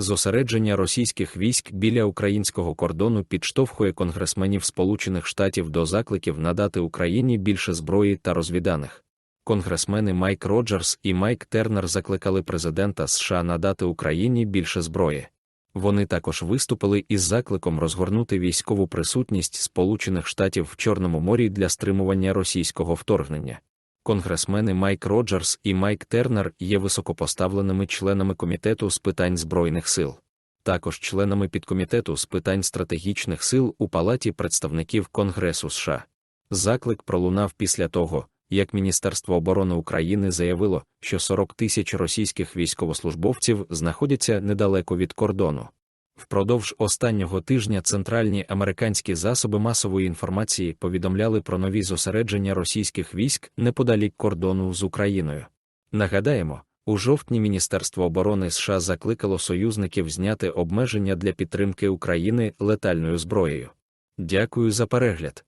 Зосередження російських військ біля українського кордону підштовхує конгресменів Сполучених Штатів до закликів надати Україні більше зброї та розвіданих. Конгресмени Майк Роджерс і Майк Тернер закликали президента США надати Україні більше зброї. Вони також виступили із закликом розгорнути військову присутність Сполучених Штатів в Чорному морі для стримування російського вторгнення. Конгресмени Майк Роджерс і Майк Тернер є високопоставленими членами комітету з питань збройних сил, також членами підкомітету з питань стратегічних сил у Палаті представників Конгресу США. Заклик пролунав після того, як Міністерство оборони України заявило, що 40 тисяч російських військовослужбовців знаходяться недалеко від кордону. Впродовж останнього тижня центральні американські засоби масової інформації повідомляли про нові зосередження російських військ неподалік кордону з Україною. Нагадаємо, у жовтні Міністерство оборони США закликало союзників зняти обмеження для підтримки України летальною зброєю. Дякую за перегляд.